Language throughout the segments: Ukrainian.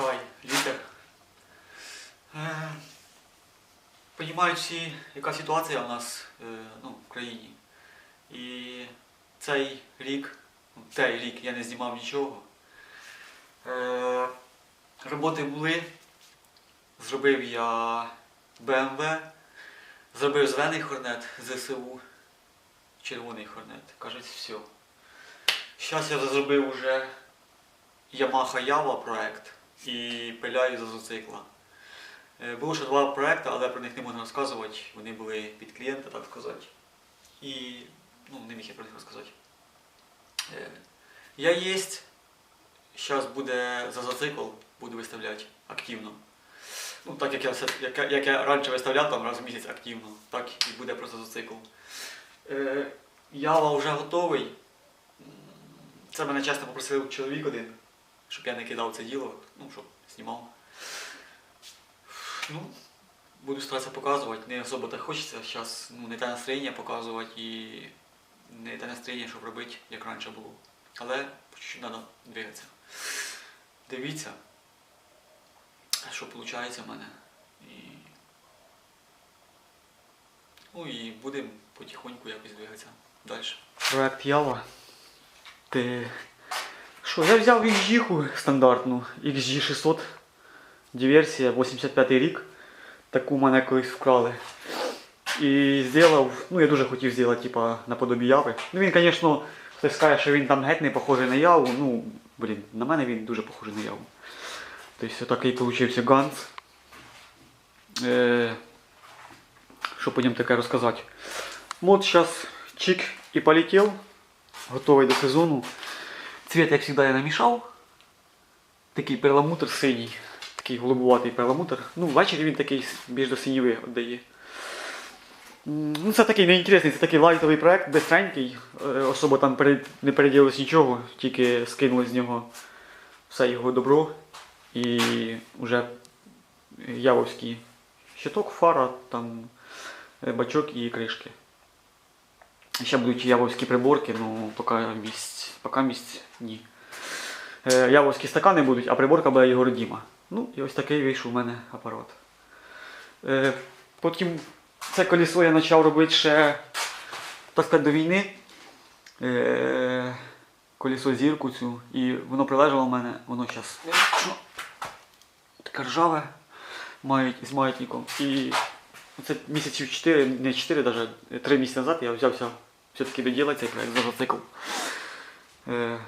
Хай, літер. Е, Понімають всі, яка ситуація у нас е, ну, в країні. І цей рік, цей рік я не знімав нічого. Е, роботи були. Зробив я БМВ, зробив зелений хорнет ЗСУ, червоний хорнет. Кажуть, все. Зараз я зробив уже Yamaha Java проект і пиляю з азоцикла. Е, Було ще два проекти, але про них не можна розказувати. Вони були під клієнта, так сказати. І ну, не міг я про них розказати. Е, Я єсть. Зараз буде за зацикл, буду виставляти активно. Ну, так як я, як, як я раніше виставляв там раз в місяць активно, так і буде просто зацикл. Е, Ява вже готовий. Це мене часто попросив чоловік один, щоб я не кидав це діло, ну, щоб знімав. Ну, буду старатися показувати. Не особо так хочеться. Зараз ну, не те настроєння показувати і не те настроєння, щоб робити, як раніше було. Але чуть-чуть треба двигатися. Дивіться, що виходить в мене. І... Ну і будемо потихоньку якось двигатися далі. Проект Ява. Ти... Що, я взяв XG стандартну, XG600, диверсія, 85 рік. Таку мене колись вкрали. І зробив, ну я дуже хотів зробити, типа, наподобі яви. Ну він, звісно, хтось скаже, що він там геть не похожий на яву. Ну, блін, на мене він дуже похожий на яву. Тобто такий получився ганц. Е, що по ньому таке розказати? Вот зараз чик і полетів. Готовий до сезону. Цвет, як завжди, я намішав. Такий перламутр синій. Такий голубуватий перламутр. Ну, ввечері він такий більш до синєви віддає. Ну, це такий неінтересний, це такий лайтовий проект, бистренький. Е, Особо там не переділилось нічого, тільки скинули з нього все його добро. І вже явовський щиток, фара, там е, бачок і кришки. Ще будуть явовські приборки, ну поки місць, поки місць ні. Е, явовські стакани будуть, а приборка буде Єгор Діма. Ну і ось такий вийшов у мене апарат. Е, потім це колесо я почав робити ще так сказати, до війни. Е, колесо зірку цю. І воно прилежало в мене, воно зараз таке ржаве мають, з маятником. І це місяців 4, не 4, навіть 3 місяці назад я взявся все-таки доділати цей проект за мотоцикл. Е,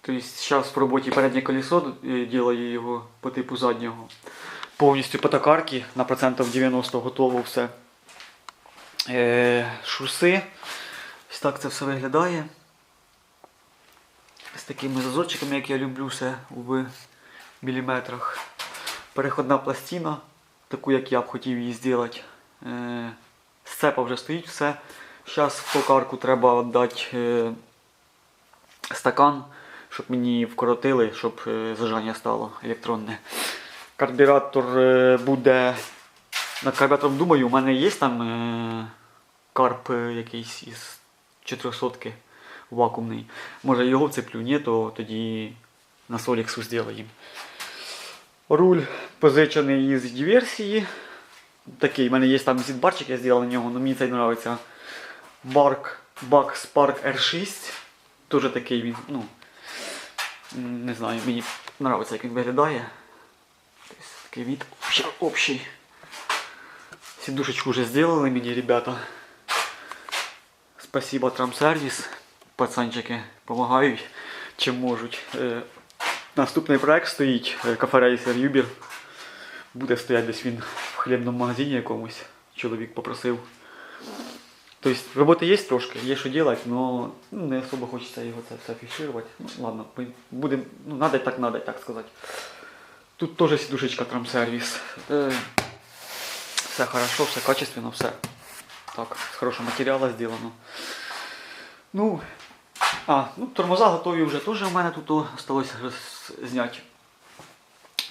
тобто зараз в роботі переднє колесо е, ділаю його по типу заднього. Повністю по на процентів 90 готово все. Е, шуси. Ось так це все виглядає. З такими зазорчиками, як я люблю все в міліметрах. Переходна пластина, таку як я б хотів її зробити. Сцепа вже стоїть все. Зараз в токарку треба віддати е, стакан, щоб мені вкоротили, щоб е, зажання стало електронне. Карбюратор е, буде. Над карбюратором думаю, у мене є там карп якийсь із 400 вакуумний. Може його вцеплю, ні, то тоді на Соліксу зробимо. Руль позичений із диверсії. Такий, в мене є там зідбарчик, я зробив на нього, але мені цей подобається. Барк, Бак Spark R6. Дуже такий він, ну, не знаю, мені подобається, як він виглядає. Тобто, такий від общий-. Сидушечку вже зробили мені, ребята. Спасибо Трамсервіс. Пацанчики допомагають, чим можуть. Е, Наступний проект стоїть е, кафе Рейсер Юбір. Буде стояти десь він в хлібному магазині якомусь. Чоловік попросив. Тобто роботи є трошки, є що робити, але не особо хочеться його це все фішувати. Ну ладно, ми будемо, ну надо так надо, так сказати. Тут теж сідушечка трамсервіс. Е, все хорошо, все качественно, все. Так, з хорошого матеріалу зроблено. Ну, а, ну тормоза готові вже теж у мене тут осталось зняти.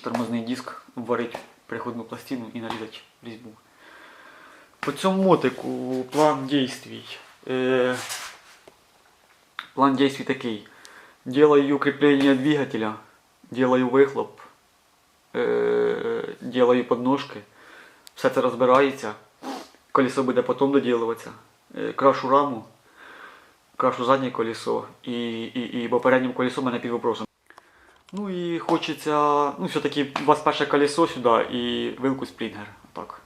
Тормозний диск, варити переходну пластину і нарізати різьбу. По цьому мотику план действий. Е, план действий такий. Делаю укрепление двигателя, делаю выхлоп, е, ділаю подножки. Все це розбирається. Колесо буде потім доділуватися. Е, крашу раму, крашу заднє колесо і, і, і бо переднім колесо мене під вопросом. Ну і хочеться, ну все-таки 21 колесо сюди і вилку спрінгер. Так.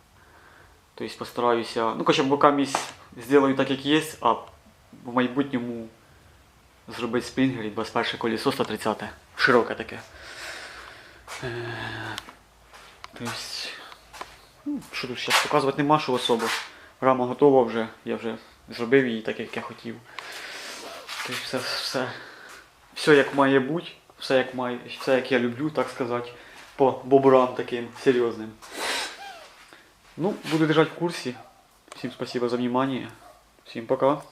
Тобто постараюся. Ну, хоча бока місць зроблю так, як є, а в майбутньому зробити спрінгер і 21 колесо 130 широке таке. Тобто, ну, що тут зараз показувати нема що особо. Рама готова вже, я вже зробив її так, як я хотів. Тобто все, все, все як має бути, все як має, все як я люблю, так сказати, по бобрам таким серйозним. Ну, буду держать в курсе. Всем спасибо за внимание. Всем пока.